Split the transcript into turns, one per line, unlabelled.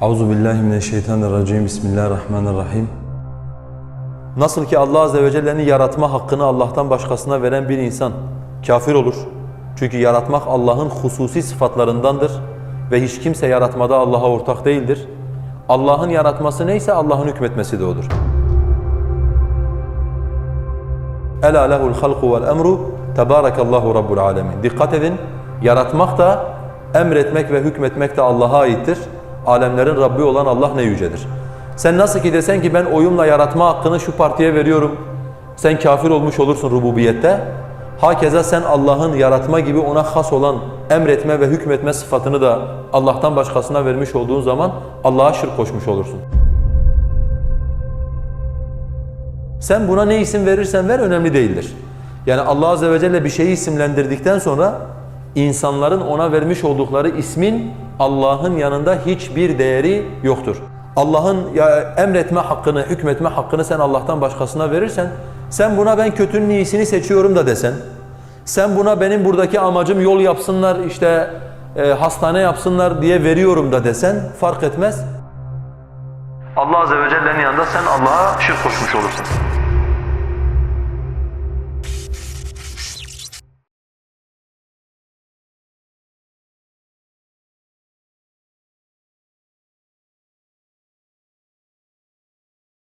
Auzu billahi mineşşeytanirracim. Bismillahirrahmanirrahim. Nasıl ki Allah azze ve celle'nin yaratma hakkını Allah'tan başkasına veren bir insan kafir olur. Çünkü yaratmak Allah'ın hususi sıfatlarındandır ve hiç kimse yaratmada Allah'a ortak değildir. Allah'ın yaratması neyse Allah'ın hükmetmesi de odur. Ela lehul halku vel emru tebarakallahu rabbul alemin. Dikkat edin, yaratmak da, emretmek ve hükmetmek de Allah'a aittir. Alemlerin Rabbi olan Allah ne yücedir. Sen nasıl ki desen ki ben oyumla yaratma hakkını şu partiye veriyorum, sen kafir olmuş olursun rububiyette. Hakeza sen Allah'ın yaratma gibi ona has olan emretme ve hükmetme sıfatını da Allah'tan başkasına vermiş olduğun zaman Allah'a şirk koşmuş olursun. Sen buna ne isim verirsen ver önemli değildir. Yani Allah Azze ve Celle bir şeyi isimlendirdikten sonra insanların ona vermiş oldukları ismin Allah'ın yanında hiçbir değeri yoktur. Allah'ın emretme hakkını, hükmetme hakkını sen Allah'tan başkasına verirsen, sen buna ben kötünün iyisini seçiyorum da desen, sen buna benim buradaki amacım yol yapsınlar, işte e, hastane yapsınlar diye veriyorum da desen fark etmez. Allah Azze ve Celle'nin yanında sen Allah'a şirk koşmuş olursun.